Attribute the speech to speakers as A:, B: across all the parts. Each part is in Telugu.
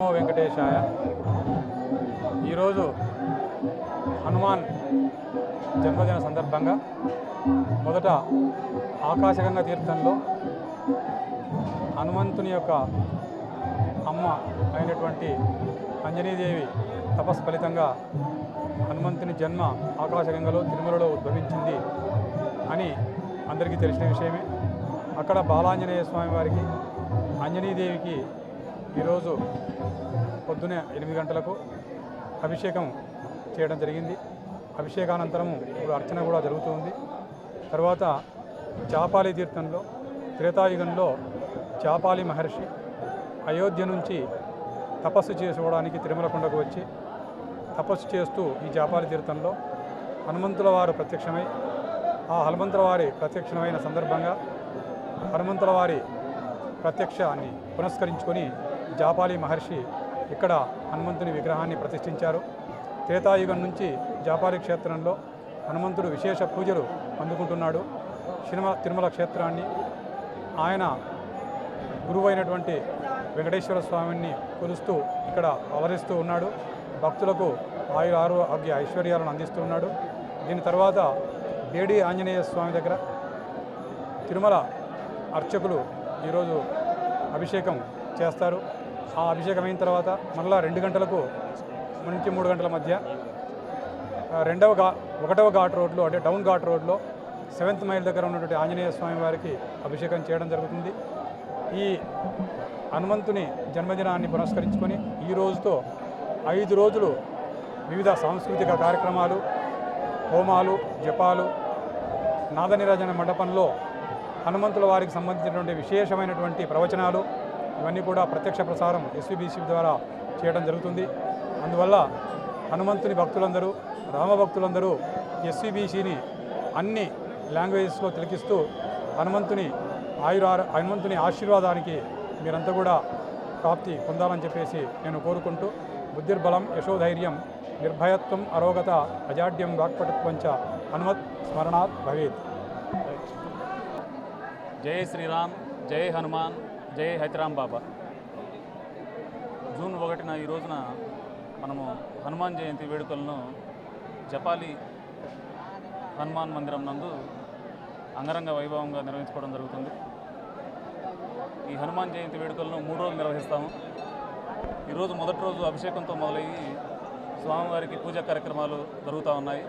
A: వెంకటేశాయ. ఈరోజు హనుమాన్ జన్మదిన సందర్భంగా మొదట ఆకాశగంగా తీర్థంలో హనుమంతుని యొక్క అమ్మ అయినటువంటి అంజనీదేవి తపస్సు ఫలితంగా హనుమంతుని జన్మ ఆకాశగంగలో తిరుమలలో ఉద్భవించింది అని అందరికీ తెలిసిన విషయమే. అక్కడ బాలాంజనేయ స్వామి వారికి అంజనీదేవికి ఈరోజు పొద్దునే ఎనిమిది గంటలకు అభిషేకం చేయడం జరిగింది. అభిషేకానంతరము ఇప్పుడు అర్చన కూడా జరుగుతుంది తర్వాత చాపాలి తీర్థంలో త్రేతాయుగంలో చాపాలి మహర్షి అయోధ్య నుంచి తపస్సు చేసుకోవడానికి తిరుమల కొండకు వచ్చి తపస్సు చేస్తూ ఈ చాపాలి తీర్థంలో హనుమంతుల వారు ప్రత్యక్షమై ఆ హనుమంతుల వారి ప్రత్యక్షమైన సందర్భంగా హనుమంతుల వారి ప్రత్యక్షాన్ని పునస్కరించుకొని జాపాలి మహర్షి ఇక్కడ హనుమంతుని విగ్రహాన్ని ప్రతిష్ఠించారు. త్రేతాయుగం నుంచి జాపాలి క్షేత్రంలో హనుమంతుడు విశేష పూజలు అందుకుంటున్నాడు. సినిమా తిరుమల క్షేత్రాన్ని ఆయన గురువైనటువంటి వెంకటేశ్వర స్వామిని కొలుస్తూ ఇక్కడ అవరిస్తూ ఉన్నాడు. భక్తులకు ఆయుర ఆరోగ్య ఐశ్వర్యాలను అందిస్తూ ఉన్నాడు. దీని తర్వాత బేడి ఆంజనేయ స్వామి దగ్గర తిరుమల అర్చకులు ఈరోజు అభిషేకం చేస్తారు. ఆ అభిషేకం అయిన తర్వాత మళ్ళీ రెండు గంటలకు నుంచి మూడు గంటల మధ్య రెండవ ఘా ఒకటవ ఘాట్ రోడ్లో అంటే డౌన్ ఘాట్ రోడ్లో సెవెంత్ మైల్ దగ్గర ఉన్నటువంటి ఆంజనేయ స్వామి వారికి అభిషేకం చేయడం జరుగుతుంది. ఈ హనుమంతుని జన్మదినాన్ని పురస్కరించుకొని ఈ రోజుతో ఐదు రోజులు వివిధ సాంస్కృతిక కార్యక్రమాలు హోమాలు జపాలు నాదనిరాజన మండపంలో హనుమంతుల వారికి సంబంధించినటువంటి విశేషమైనటువంటి ప్రవచనాలు ఇవన్నీ కూడా ప్రత్యక్ష ప్రసారం ఎస్విబిసి ద్వారా చేయడం జరుగుతుంది. అందువల్ల హనుమంతుని భక్తులందరూ రామభక్తులందరూ ఎస్విబిసిని అన్ని లాంగ్వేజెస్లో తిలకిస్తూ హనుమంతుని ఆయుర హనుమంతుని ఆశీర్వాదానికి మీరంతా కూడా ప్రాప్తి పొందాలని చెప్పేసి నేను కోరుకుంటూ బుద్ధిర్బలం యశోధైర్యం నిర్భయత్వం అరోగత అజాడ్యం వాక్పటుత్వంచ హనుమత్ స్మరణాత్ భవేత్.
B: జై శ్రీరామ్ జై హనుమాన్. జై హైతరామ్ బాబా. జూన్ ఒకటిన ఈ రోజున మనము హనుమాన్ జయంతి వేడుకలను జపాలి హనుమాన్ మందిరం నందు అంగరంగ వైభవంగా నిర్వహించుకోవడం జరుగుతుంది. ఈ హనుమాన్ జయంతి వేడుకలను మూడు రోజులు నిర్వహిస్తాము. ఈరోజు మొదటి రోజు అభిషేకంతో మొదలయ్యి స్వామివారికి పూజా కార్యక్రమాలు జరుగుతూ ఉన్నాయి.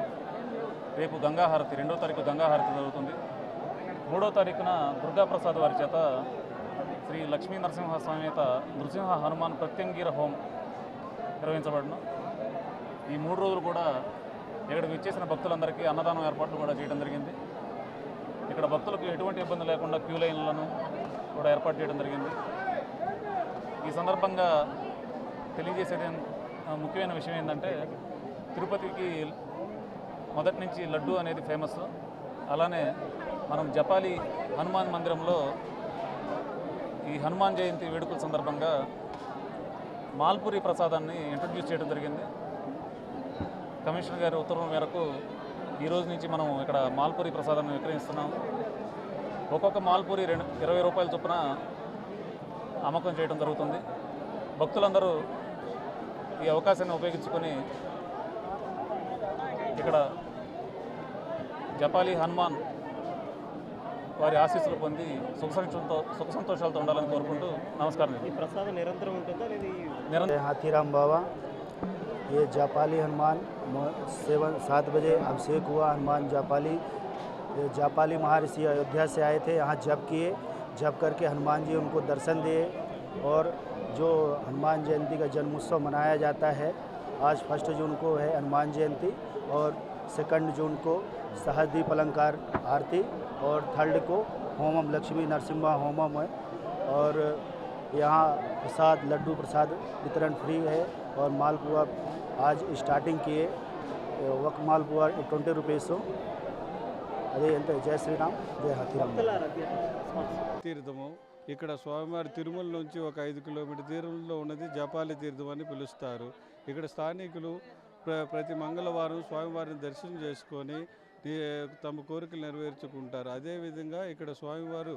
B: రేపు గంగాహారతి రెండో తారీఖు గంగాహారతి జరుగుతుంది. మూడో తారీఖున దుర్గాప్రసాద్ వారి చేత శ్రీ లక్ష్మీ నరసింహ సమేత నృసింహ హనుమాన్ ప్రత్యంగీర హోం నిర్వహించబడును. ఈ మూడు రోజులు కూడా ఇక్కడికి వచ్చేసిన భక్తులందరికీ అన్నదానం ఏర్పాట్లు కూడా చేయడం జరిగింది. ఇక్కడ భక్తులకు ఎటువంటి ఇబ్బంది లేకుండా క్యూ లైన్లను కూడా ఏర్పాటు చేయడం జరిగింది. ఈ సందర్భంగా తెలియజేసేది ముఖ్యమైన విషయం ఏంటంటే తిరుపతికి మొదటి నుంచి లడ్డు అనేది ఫేమస్. అలానే మనం జపాలి హనుమాన్ మందిరంలో ఈ హనుమాన్ జయంతి వేడుకల సందర్భంగా మాల్పూరి ప్రసాదాన్ని ఇంట్రడ్యూస్ చేయడం జరిగింది. కమిషనర్ గారి ఉత్తర్వుల మేరకు ఈ రోజు నుంచి మనం ఇక్కడ మాల్పూరి ప్రసాదాన్ని విక్రయిస్తున్నాం. ఒక్కొక్క మాల్పూరి రెండు ఇరవై రూపాయల చొప్పున అమ్మకం చేయడం జరుగుతుంది. భక్తులందరూ ఈ అవకాశాన్ని ఉపయోగించుకొని ఇక్కడ జపాలి హనుమాన్ వారి ఆశీస్సులు పొంది సుఖ సంతోషంతో సుఖ సంతోషాలతో ఉండాలని కోరుకుంటూ నమస్కారం
C: ఈ ప్రసాదం నిరంతరం ఉంటుందా లేదా ఈ
B: నిరంతరం
D: जय हाथीराम बाबा ये जापाली हनुमान मो- सेवन सात बजे अभिषेक हुआ हनुमान जापाली ये जापाली महर्षि अयोध्या से आए थे यहाँ जप किए जप करके हनुमान जी उनको दर्शन दिए और जो हनुमान जयंती का जन्मोत्सव मनाया जाता है आज फर्स्ट जून को है हनुमान जयंती और सेकंड जून को सहदीप अलंकार आरती और थर्ड को होमम लक्ष्मी नरसिम्हा होमम है और यहाँ प्रसाद लड्डू प्रसाद वितरण फ्री है और मालपुआ आज स्टार्टिंग किए वक मालपुआ ट्वेंटी रुपीस అదే ఎంత జయ శ్రీరామ్ జయ హాతీరామ్
E: తీర్థము ఇక్కడ స్వామివారి తిరుమల నుంచి ఒక ఐదు కిలోమీటర్ తీరంలో ఉన్నది జపాలి తీర్థం అని పిలుస్తారు ఇక్కడ స్థానికులు ప్ర ప్రతి మంగళవారం స్వామివారిని దర్శనం చేసుకొని తమ కోరికలు నెరవేర్చుకుంటారు. అదేవిధంగా ఇక్కడ స్వామివారు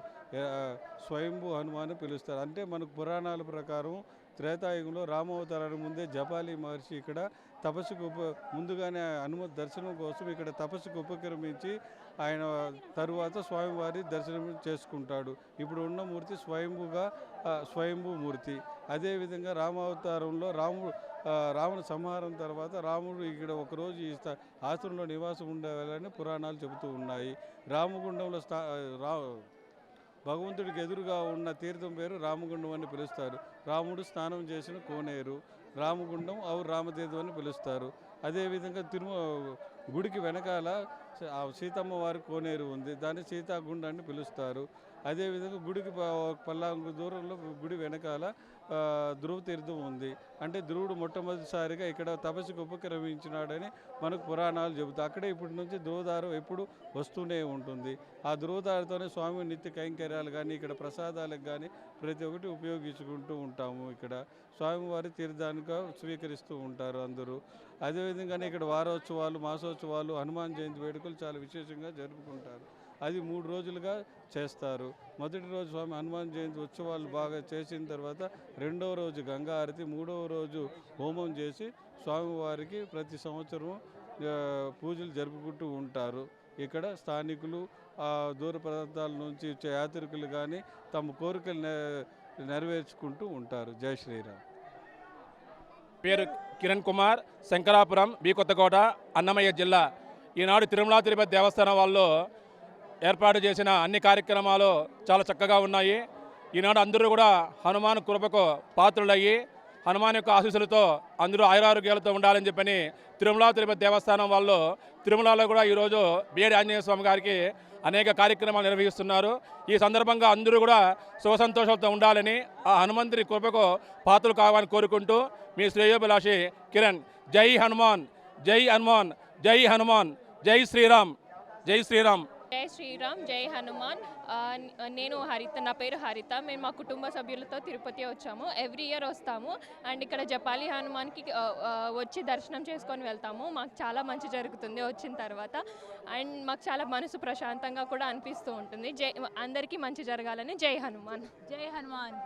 E: స్వయంభు హనుమాన్ పిలుస్తారు. అంటే మనకు పురాణాల ప్రకారం త్రేతాయుగంలో రామావతారానికి ముందే జపాలి మహర్షి ఇక్కడ తపస్సుకు ఉప ముందుగానే హనుమ దర్శనం కోసం ఇక్కడ తపస్సుకు ఉపక్రమించి ఆయన తరువాత స్వామివారి దర్శనం చేసుకుంటాడు. ఇప్పుడు ఉన్న మూర్తి స్వయంభుగా స్వయంభూ మూర్తి. అదేవిధంగా రామావతారంలో రాముడు రావణ సంహారం తర్వాత రాముడు ఇక్కడ ఒకరోజు ఈ ఆశ్రమంలో నివాసం ఉండేవాళ్ళని పురాణాలు చెబుతూ ఉన్నాయి. రామగుండంలో స్థా రా భగవంతుడికి ఎదురుగా ఉన్న తీర్థం పేరు రామగుండం అని పిలుస్తారు. రాముడు స్నానం చేసిన కోనేరు రామగుండం అవు రామతీర్థం అని పిలుస్తారు. అదేవిధంగా తిరుమ గుడికి వెనకాల సీతమ్మ వారి కోనేరు ఉంది. దాన్ని సీతాగుండం అని పిలుస్తారు. అదేవిధంగా గుడికి పల్లాంగు దూరంలో గుడి వెనకాల ధ్రువ తీర్థం ఉంది. అంటే ధ్రువుడు మొట్టమొదటిసారిగా ఇక్కడ తపస్సుకు ఉపక్రమించినాడని మనకు పురాణాలు చెబుతాయి. అక్కడే ఇప్పటి నుంచి ధ్రువదారం ఎప్పుడు వస్తూనే ఉంటుంది. ఆ ధ్రువదారితోనే స్వామి నిత్య కైంకర్యాలు కానీ ఇక్కడ ప్రసాదాలకు కానీ ప్రతి ఒక్కటి ఉపయోగించుకుంటూ ఉంటాము ఇక్కడ. స్వామివారి తీర్థానికి స్వీకరిస్తూ ఉంటారు అందరూ. అదేవిధంగానే ఇక్కడ వారోత్సవాలు మాసోత్సవాలు హనుమాన్ జయంతి వేడుకలు చాలా విశేషంగా జరుపుకుంటారు. అది మూడు రోజులుగా చేస్తారు. మొదటి రోజు స్వామి హనుమాన్ జయంతి ఉత్సవాలు బాగా చేసిన తర్వాత రెండవ రోజు గంగా మూడవ రోజు హోమం చేసి స్వామివారికి ప్రతి సంవత్సరం పూజలు జరుపుకుంటూ ఉంటారు. ఇక్కడ స్థానికులు దూర ప్రాంతాల నుంచి యాత్రికులు కానీ తమ కోరికలు నెరవేర్చుకుంటూ ఉంటారు. జై శ్రీరామ్.
F: పేరు కిరణ్ కుమార్ శంకరాపురం బీ కొత్తకోట అన్నమయ్య జిల్లా. ఈనాడు తిరుమల తిరుపతి దేవస్థానం వాళ్ళు ఏర్పాటు చేసిన అన్ని కార్యక్రమాలు చాలా చక్కగా ఉన్నాయి. ఈనాడు అందరూ కూడా హనుమాన్ కృపకు పాత్రులయ్యి హనుమాన్ యొక్క ఆశీస్సులతో అందరూ ఆయురారోగ్యాలతో ఉండాలని చెప్పని తిరుమల తిరుపతి దేవస్థానం వాళ్ళు తిరుమలలో కూడా ఈరోజు బిఏడి ఆంజనేయ స్వామి గారికి అనేక కార్యక్రమాలు నిర్వహిస్తున్నారు. ఈ సందర్భంగా అందరూ కూడా సుఖ సంతోషాలతో ఉండాలని ఆ హనుమంతుని కృపకు పాత్రలు కావాలని కోరుకుంటూ మీ శ్రేయోభిలాషి కిరణ్ జై హనుమాన్ జై హనుమాన్ జై హనుమాన్ జై శ్రీరామ్ జై శ్రీరామ్.
G: జై శ్రీరామ్ జై హనుమాన్. నేను హరిత నా పేరు హరిత. మేము మా కుటుంబ సభ్యులతో తిరుపతి వచ్చాము. ఎవ్రీ ఇయర్ వస్తాము. అండ్ ఇక్కడ జపాలి హనుమాన్కి వచ్చి దర్శనం చేసుకొని వెళ్తాము. మాకు చాలా మంచి జరుగుతుంది వచ్చిన తర్వాత. అండ్ మాకు చాలా మనసు ప్రశాంతంగా కూడా అనిపిస్తూ ఉంటుంది. జై అందరికీ మంచి జరగాలని జై హనుమాన్. జై హనుమాన్.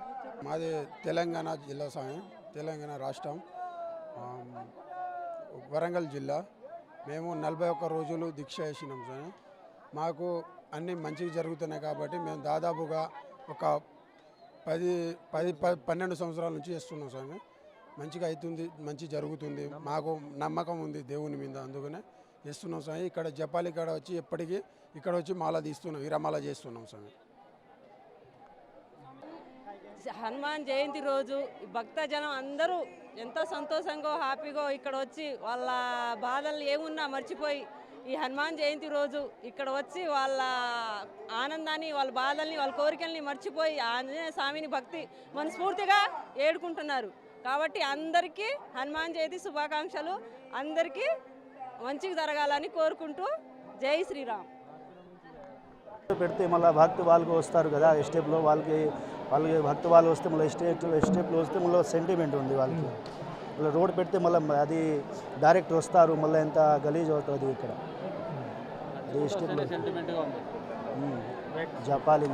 H: మాది తెలంగాణ జిల్లా స్వామి తెలంగాణ రాష్ట్రం. వరంగల్ జిల్లా. మేము నలభై ఒక్క రోజులు దీక్ష చేసినాం స్వామి మాకు అన్నీ మంచిగా జరుగుతున్నాయి కాబట్టి మేము దాదాపుగా ఒక పది పది పన్నెండు సంవత్సరాల నుంచి చేస్తున్నాం స్వామి. మంచిగా అవుతుంది మంచి జరుగుతుంది. మాకు నమ్మకం ఉంది దేవుని మీద అందుకనే చేస్తున్నాం స్వామి. ఇక్కడ జపాలి ఇక్కడ వచ్చి ఎప్పటికీ ఇక్కడ వచ్చి మాల తీస్తున్నాం విరమాల చేస్తున్నాం స్వామి.
I: హనుమాన్ జయంతి రోజు భక్త భక్తజనం అందరూ ఎంతో సంతోషంగా హ్యాపీగా ఇక్కడ వచ్చి వాళ్ళ బాధలు ఏమున్నా మర్చిపోయి ఈ హనుమాన్ జయంతి రోజు ఇక్కడ వచ్చి వాళ్ళ ఆనందాన్ని వాళ్ళ బాధల్ని వాళ్ళ కోరికల్ని మర్చిపోయి ఆంజనేయ స్వామిని భక్తి మనస్ఫూర్తిగా ఏడుకుంటున్నారు. కాబట్టి అందరికీ హనుమాన్ జయంతి శుభాకాంక్షలు. అందరికీ మంచిగా జరగాలని కోరుకుంటూ జై శ్రీరామ్.
D: పెడితే మళ్ళీ భక్తి వాళ్ళకి వస్తారు కదా స్టెప్లో వాళ్ళకి వాళ్ళకి భక్తి వాళ్ళు వస్తే మళ్ళీ స్టేట్ స్టెప్లో వస్తే మళ్ళీ సెంటిమెంట్ ఉంది వాళ్ళకి. మళ్ళీ రోడ్ పెడితే మళ్ళీ అది డైరెక్ట్ వస్తారు మళ్ళీ ఎంత గలీజ్ అవుతుంది ఇక్కడ. అది స్టెప్లో జపాలి